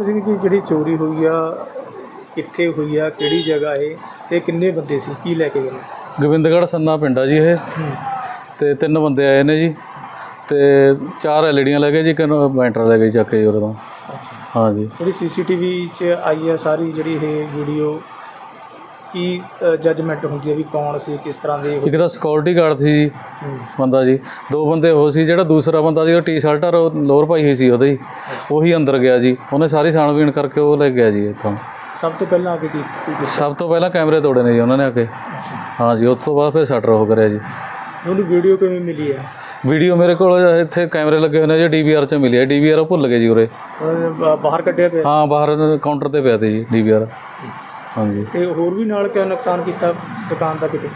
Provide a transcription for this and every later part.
ਗੁਰਸੇਵਕ ਸਿੰਘ ਜੀ ਜਿਹੜੀ ਚੋਰੀ ਹੋਈ ਆ ਕਿੱਥੇ ਹੋਈ ਆ ਕਿਹੜੀ ਜਗ੍ਹਾ ਏ ਤੇ ਕਿੰਨੇ ਬੰਦੇ ਸੀ ਕੀ ਲੈ ਕੇ ਗਏ? ਗੋਬਿੰਦਗੜ੍ਹ ਸੰਨਾ ਪਿੰਡ ਆ ਜੀ ਇਹ। ਤੇ ਤਿੰਨ ਬੰਦੇ ਆਏ ਨੇ ਜੀ। ਤੇ ਚਾਰ ਐਲਈਡੀਆਂ ਲੈ ਗਏ ਜੀ ਕਿਨ ਬੈਂਟਰ ਲੈ ਗਏ ਚੱਕ ਕੇ ਤੋਂ। ਹਾਂ ਜੀ। ਜਿਹੜੀ ਸੀਸੀਟੀਵੀ 'ਚ ਆਈ ਆ ਸਾਰੀ ਜਿਹੜੀ ਇਹ ਵੀਡੀਓ ਕੀ ਜੱਜਮੈਂਟ ਹੁੰਦੀ ਹੈ ਵੀ ਕੌਣ ਸੀ ਕਿਸ ਤਰ੍ਹਾਂ ਦੇ ਇੱਕ ਦਾ ਸਿਕਿਉਰਿਟੀ ਗਾਰਡ ਸੀ ਜੀ ਹੂੰ। ਬੰਦਾ ਜੀ। ਦੋ ਬੰਦੇ ਉਹ ਸੀ ਜਿਹੜਾ ਦੂਸਰਾ ਬੰਦਾ ਸੀ ਉਹ ਟੀ-ਸ਼ਰਟ ਔਰ ਲੋਅਰ ਪਾਈ ਹੋਈ ਸੀ ਉਹਦੇ ਉਹੀ ਅੰਦਰ ਗਿਆ ਜੀ। ਉਹਨੇ ਸਾਰੀ ਛਾਣਬੀਣ ਕਰਕੇ ਉਹ ਲੈ ਗਿਆ ਜੀ ਇੱਥੋਂ। ਸਭ ਤੋਂ ਪਹਿਲਾਂ ਆ ਕੇ ਕੀ ਸਭ ਤੋਂ ਪਹਿਲਾਂ ਕੈਮਰੇ ਤੋੜੇ ਨੇ ਜੀ ਉਹਨਾਂ ਨੇ ਆ ਕੇ। ਹਾਂ ਜੀ ਉਸ ਤੋਂ ਬਾਅਦ ਫਿਰ ਸ਼ਟਰ ਉਹ ਕਰਿਆ ਜੀ। ਉਹਨੂੰ ਵੀਡੀਓ ਕਿਵੇਂ ਮਿਲੀ ਹੈ? ਵੀਡੀਓ ਮੇਰੇ ਕੋਲ ਇੱਥੇ ਕੈਮਰੇ ਲੱਗੇ ਹੋਏ ਨੇ ਜੀ ਡੀਵੀਆਰ 'ਚ ਮਿਲਿਆ ਡੀਵੀਆਰ ਉਹ ਭੁੱਲ ਗਏ ਜੀ ਉਰੇ। ਬਾਹਰ ਕੱਢਿਆ ਪਿਆ? ਹਾਂ ਬਾਹਰ ਕਾਊਂਟਰ ਤੇ ਪਿਆ ਤੇ ਜੀ ਡੀਵੀਆਰ ਹਾਂਜੀ। ਤੇ ਹੋਰ ਵੀ ਨਾਲ ਕਿਆ ਨੁਕਸਾਨ ਕੀਤਾ ਦੁਕਾਨ ਦਾ ਕਿਤੇ?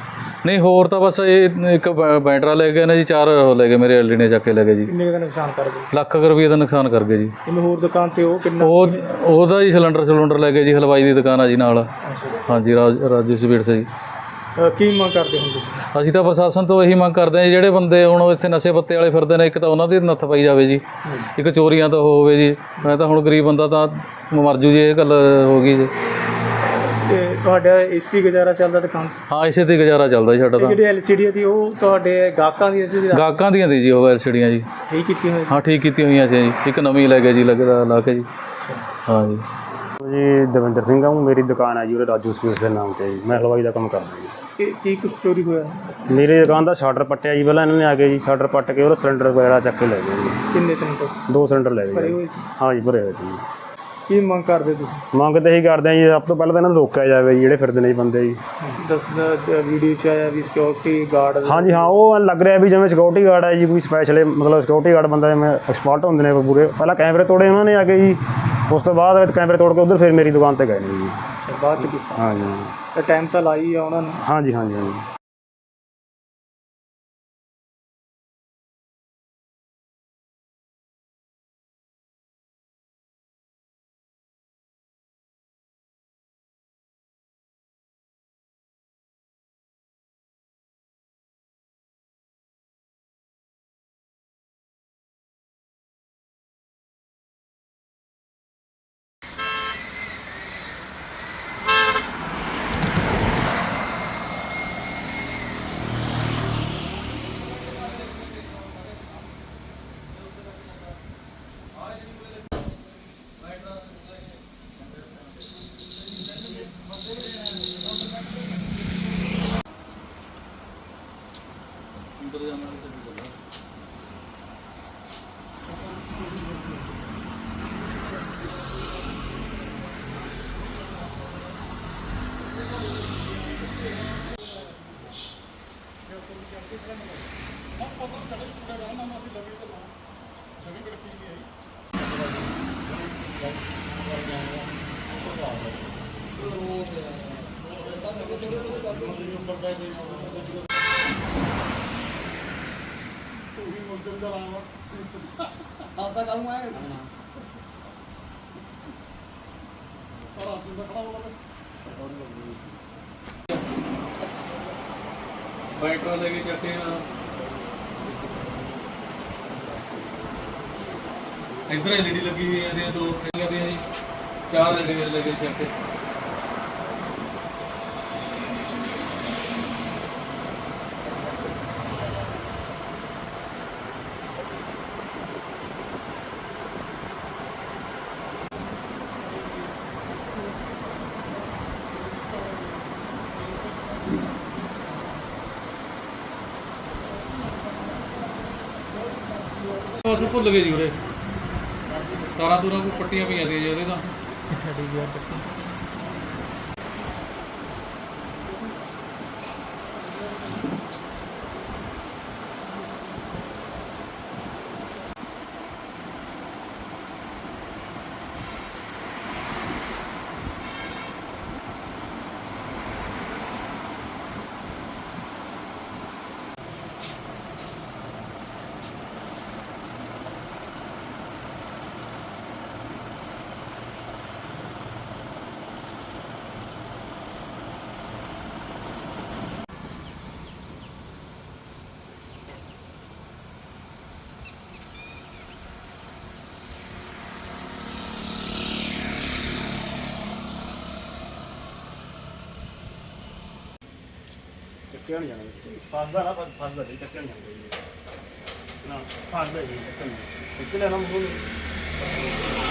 ਨਹੀਂ ਹੋਰ ਤਾਂ ਬਸ ਇਹ ਇੱਕ ਬੈ- ਬੈਟਰਾ ਲੈ ਗਏ ਨੇ ਜੀ ਚਾਰ ਉਹ ਲੈ ਗਏ ਮੇਰੇ ਐਲਡੀ ਨੇ ਚੱਕ ਕੇ ਲੈ ਗਏ ਜੀ। ਕਿੰਨੇ ਕੁ ਦਾ ਨੁਕਸਾਨ ਕਰ ਗਏ? ਲੱਖ ਕੁ ਰੁਪਏ ਦਾ ਨੁਕਸਾਨ ਕਰ ਗਏ ਜੀ। ਇਹਨੂੰ ਹੋਰ ਦੁਕਾਨ ਤੇ ਉਹ ਕਿੰਨਾ ਉਹ ਉਹਦਾ ਜੀ ਸਿਲੰਡਰ ਸਿਲੰਡਰ ਲੈ ਗਏ ਜੀ ਹਲਵਾਈ ਦੀ ਦੁਕਾਨ ਆ ਜੀ ਨਾਲ। ਅੱਛਾ। ਹਾਂਜੀ ਰਾਜ ਰਾਜੂ ਸਵੀਟਸ ਜੀ। ਅ, ਕੀ ਮੰਗ ਕਰਦੇ ਹੁੰਦੇ ਸੀ ਅਸੀਂ ਤਾਂ ਪ੍ਰਸ਼ਾਸਨ ਤੋਂ ਇਹੀ ਮੰਗ ਕਰਦੇ ਹਾਂ ਜੀ, ਜਿਹੜੇ ਬੰਦੇ ਹੁਣ ਇੱਥੇ ਨਸ਼ੇ ਪੱਤੇ ਵਾਲੇ ਫਿਰਦੇ ਨੇ ਇੱਕ ਤਾਂ ਉਹਨਾਂ ਦੀ ਨੱਥ ਪਾਈ ਜਾਵੇ ਜੀ। ਇੱਕ ਚੋਰੀਆਂ ਤੋਂ ਹੋਵੇ ਜੀ। ਮੈਂ ਤਾਂ ਹੁਣ ਗਰੀਬ ਬੰਦਾ ਤਾਂ ਮਰ ਜੂ ਜੀ ਇਹ ਗੱਲ ਹੋ ਗਈ ਜੀ। ਤੇ ਤੁਹਾਡਾ ਇਸ ਦੀ ਗੁਜ਼ਾਰਾ ਚੱਲਦਾ ਦੁਕਾਨ ਤੇ? ਹਾਂ ਇਸੇ ਤੇ ਗੁਜ਼ਾਰਾ ਚੱਲਦਾ ਜੀ ਸਾਡਾ ਤੇ। ਤਾਂ ਜਿਹੜੀ ਐਲਸੀਡੀ ਸੀ ਉਹ ਤੁਹਾਡੇ ਗਾਹਕਾਂ ਦੀ ਸੀ ਜਿਹੜਾ ਗਾਹਕਾਂ ਦੀਆਂ ਦੀ ਜੀ ਉਹ ਐਲਸੀਡੀਆਂ ਜੀ। ਠੀਕ ਕੀਤੀ ਹੋਈ? ਹਾਂ ਠੀਕ ਕੀਤੀਆਂ ਹੋਈਆਂ ਸੀ ਜੀ। ਇੱਕ ਨਵੀਂ ਲੈ ਜੀ ਲੱਗਦਾ ਲਾ ਕੇ ਜੀ। ਹਾਂ ਜੀ। ਜੀ ਦਵਿੰਦਰ ਸਿੰਘ ਆ ਮੇਰੀ ਦੁਕਾਨ ਹੈ ਜੀ ਉਰੇ ਰਾਜੂ ਸਪੀਡਸ ਦੇ ਨਾਮ ਤੇ ਜੀ। ਮੈਂ ਹਲਵਾਈ ਦਾ ਕੰਮ ਕਰਦਾ ਜੀ। ਕੀ ਕੀ ਕੁਝ ਚੋਰੀ ਹੋਇਆ? ਮੇਰੀ ਦੁਕਾਨ ਦਾ ਸ਼ਟਰ ਪੱਟਿਆ ਜੀ ਪਹਿਲਾਂ ਇਹਨਾਂ ਨੇ ਆ ਕੇ ਜੀ ਸ਼ਟਰ ਪੱਟ ਕੇ ਉਹਦਾ ਸਿਲੰਡਰ ਵਗੈਰਾ ਚੱਕ ਕੇ ਲੈ ਗਏ ਜੀ। ਕਿੰਨੇ ਸਿਲੰਡਰ? ਸੀ ਦੋ ਸਿਲੰਡਰ ਲੈ ਭਰੇ ਗਏ ਜੀ। ਹੋਏ ਸੀ? ਹਾਂ ਜੀ ਭਰੇ ਹੋਏ ਸੀ ਜੀ। ਕੀ ਮੰਗ ਕਰਦੇ ਤੁਸੀਂ? ਮੰਗ ਤੇ ਇਹੀ ਕਰਦੇ ਆ ਜੀ ਸਭ ਤੋਂ ਪਹਿਲਾਂ ਤਾਂ ਇਹਨਾਂ ਨੂੰ ਰੋਕਿਆ ਜਾਵੇ ਜੀ ਜਿਹੜੇ ਫਿਰਦੇ ਨੇ ਜੀ ਬੰਦੇ ਜੀ। ਦਸ ਵੀਡੀਓ ਚ ਆਇਆ ਵੀ ਸਿਕਿਉਰਿਟੀ ਗਾਰਡ ਹਾਂ ਜੀ ਹਾਂ ਉਹ ਲੱਗ ਰਿਹਾ ਵੀ ਜਿਵੇਂ ਸਿਕਿਉਰਿਟੀ ਗਾਰਡ ਹੈ ਜੀ ਕੋਈ ਸਪੈਸ਼ਲ ਮਤਲਬ ਸਿਕਿਉਰਿਟੀ ਗਾਰਡ ਬੰਦਾ ਜਿਵੇਂ ਐਕਸਪਰਟ ਹੁੰਦੇ ਨੇ ਪੂਰੇ। ਪਹਿਲਾਂ ਕੈਮਰੇ ਤੋੜੇ ਉਹਨਾਂ ਨੇ ਆ ਕੇ ਜੀ ਉਸ ਤੋਂ ਬਾਅਦ ਵਿੱਚ ਕੈਮਰੇ ਤੋੜ ਕੇ ਉਧਰ ਫਿਰ ਮੇਰੀ ਦੁਕਾਨ ਤੇ ਗਏ ਨੇ ਜੀ। ਬਾਅਦ ਚ ਕੀਤਾ। ਹਾਂ। ਜੀ ਤੇ ਟਾਈਮ ਤਾਂ ਲਾਈ ਆ ਉਹਨਾਂ ਨੇ। ਹਾਂ ਜੀ ਹਾਂ ਜੀ ਹਾਂ ਜੀ ਬੈਟਰਾ ਲੈ ਕੇ ਚੱਕ ਕੇ ਇੱਧਰ ਐਲਈਡੀ ਲੱਗੀ ਹੋਈ ਹੈ ਇਹਦੀਆਂ ਦੋ ਖੜੀਆਂ ਦੀਆਂ ਜੀ ਚਾਰ ਐਲਈਡੀ ਲੱਗੇ ਚੱਕ ਬਸ ਭੁੱਲ ਗਏ ਜੀ ਉਰੇ। ਤਾਰਾਂ ਤੂਰਾਂ ਕੋ ਪੱਟੀਆਂ ਪਈਆਂ ਦੀਆਂ ਜੀ ਉਹਦੇ ਤਾਂ। ਕਿੱਥੇ ਡੀ ਗਿਆ ਚੱਕਿਆ ਨਹੀਂ ਜਾਣਾ ਫਸਦਾ ਨਾ ਫਸਦਾ ਜੀ ਚੱਕਿਆ ਨਹੀਂ ਜਾਣਾ ਨਾ, ਫਸਦਾ ਜੀ ਚੱਕਿਆ ਨਹੀਂ ਸਿੱਕ ਲੈਣਾ ਮੂੰਹ